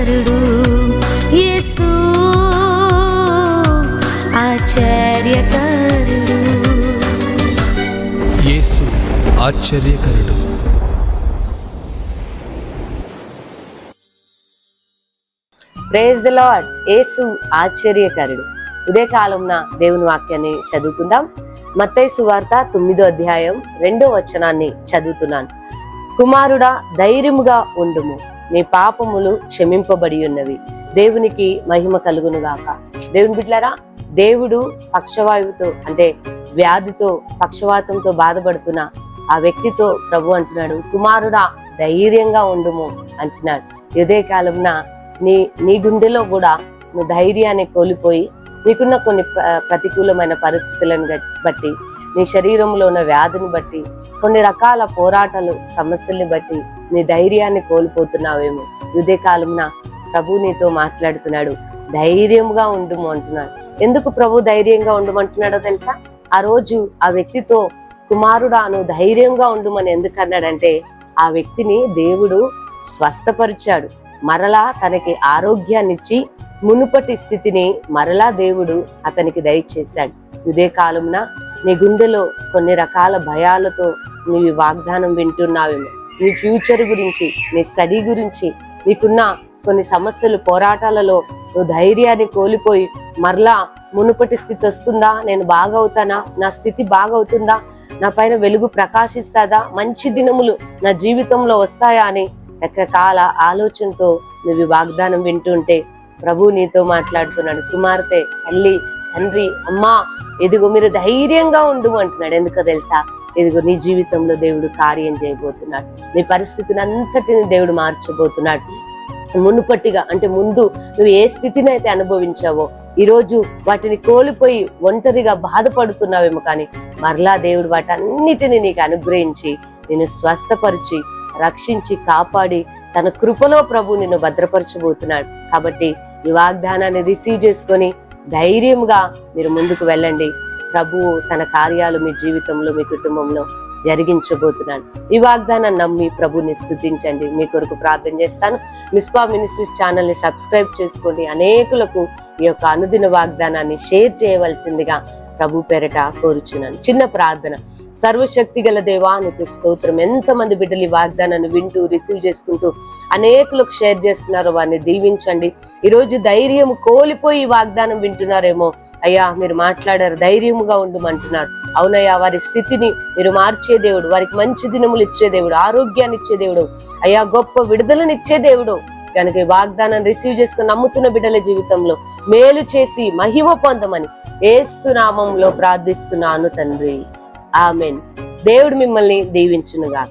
ఆశ్చర్యకరుడు యేసు ఆశ్చర్యకరుడు. యేసు ఆశ్చర్యకరుడు. ప్రేజ్ ద లార్డ్ యేసు ఆశ్చర్యకరుడు. ఉదయకాలంన దేవుని వాక్యాన్ని చదువుకుందాం. మత్తయి సువార్త తొమ్మిదో అధ్యాయం రెండో వచనాన్ని చదువుతున్నాను. కుమారుడా ధైర్యముగా ఉండుము. నీ పాపములు క్షమింపబడి ఉన్నవి. దేవునికి మహిమ కలుగునుగాక. దేవుని బిడ్లారా దేవుడు పక్షవాయువుతో అంటే వ్యాధితో పక్షవాతంతో బాధపడుతున్న ఆ వ్యక్తితో ప్రభు అంటున్నాడు కుమారుడా ధైర్యంగా ఉండుము అంటున్నాడు. ఇదే కాలంన నీ నీ గుండెలో కూడా నువ్వు ధైర్యాన్ని కోల్పోయి నీకున్న కొన్ని ప్రతికూలమైన పరిస్థితులను బట్టి నీ శరీరంలో ఉన్న వ్యాధిని బట్టి కొన్ని రకాల పోరాటాలు సమస్యల్ని బట్టి నీ ధైర్యాన్ని కోల్పోతున్నావేమో. ఇదే కాలంన ప్రభు నీతో మాట్లాడుతున్నాడు. ధైర్యంగా ఉండుము అంటున్నాడు. ఎందుకు ప్రభు ధైర్యంగా ఉండమంటున్నాడో తెలుసా? ఆ రోజు ఆ వ్యక్తితో కుమారుడాను ధైర్యంగా ఉండుమని ఎందుకు అన్నాడంటే ఆ వ్యక్తిని దేవుడు స్వస్థపరిచాడు. మరలా తనకి ఆరోగ్యాన్నిచ్చి మునుపటి స్థితిని మరలా దేవుడు అతనికి దయచేశాడు. ఇదే కాలంన నీ గుండెలో కొన్ని రకాల భయాలతో నీవి వాగ్దానం వింటున్నావేమో. నీ ఫ్యూచర్ గురించి నీ స్టడీ గురించి నీకున్న కొన్ని సమస్యలు పోరాటాలలో నువ్వు ధైర్యాన్ని కోల్పోయి మరలా మునుపటి స్థితి వస్తుందా? నేను బాగవుతానా? నా స్థితి బాగవుతుందా? నా పైన వెలుగు ప్రకాశిస్తాదా? మంచి దినములు నా జీవితంలో వస్తాయా అని రకరకాల ఆలోచనతో నువ్వు వాగ్దానం వింటుంటే ప్రభు నీతో మాట్లాడుతున్నాడు. కుమార్తె తల్లి తండ్రి అమ్మా ఇదిగో మీరు ధైర్యంగా ఉండు అంటున్నాడు. ఎందుకో తెలుసా? ఇదిగో నీ జీవితంలో దేవుడు కార్యం చేయబోతున్నాడు. నీ పరిస్థితిని అంతటిని దేవుడు మార్చబోతున్నాడు. మునుపట్టిగా అంటే ముందు నువ్వు ఏ స్థితిని అయితే అనుభవించావో ఈ రోజు వాటిని కోల్పోయి ఒంటరిగా బాధపడుతున్నావేమో కానీ మరలా దేవుడు వాటన్నిటిని నీకు అనుగ్రహించి నేను స్వస్థపరిచి రక్షించి కాపాడి తన కృపలో ప్రభు నిన్ను భద్రపరచబోతున్నాడు. కాబట్టి ఈ వాగ్దానాన్ని రిసీవ్ చేసుకొని ధైర్యంగా మీరు ముందుకు వెళ్ళండి. ప్రభువు తన కార్యాలు మీ జీవితంలో మీ కుటుంబంలో జరిగించబోతున్నాను ఈ వాగ్దానాన్ని నమ్మి ప్రభుని స్థుతించండి. మీ కొరకు ప్రార్థన చేస్తాను. మిస్పా మినిస్ట్రీస్ ఛానల్ని సబ్స్క్రైబ్ చేసుకోండి. అనేకులకు ఈ యొక్క అనుదిన వాగ్దానాన్ని షేర్ చేయవలసిందిగా ప్రభు పేరట కోరుచున్నాను. చిన్న ప్రార్థన. సర్వశక్తి గల దేవా నీకు స్తోత్రం. ఎంతమంది బిడ్డలు ఈ వాగ్దానాన్ని వింటూ రిసీవ్ చేసుకుంటూ అనేకులకు షేర్ చేస్తున్నారు వారిని దీవించండి. ఈరోజు ధైర్యం కోల్పోయి వాగ్దానం వింటున్నారేమో. అయ్యా మీరు మాట్లాడారు ధైర్యముగా ఉండమంటున్నారు. అవునయ్యా వారి స్థితిని మీరు మార్చే దేవుడు వారికి మంచి దినములు ఇచ్చే దేవుడు ఆరోగ్యాన్ని ఇచ్చే దేవుడు. అయ్యా గొప్ప విడుదలనిచ్చే దేవుడు. కనుక వాగ్దానం రిసీవ్ చేసుకుని నమ్ముతున్న బిడ్డల జీవితంలో మేలు చేసి మహిమ పొందమని ఏసునామంలో ప్రార్థిస్తున్నాను తండ్రి. ఆమెన్. దేవుడు మిమ్మల్ని దీవించునుగా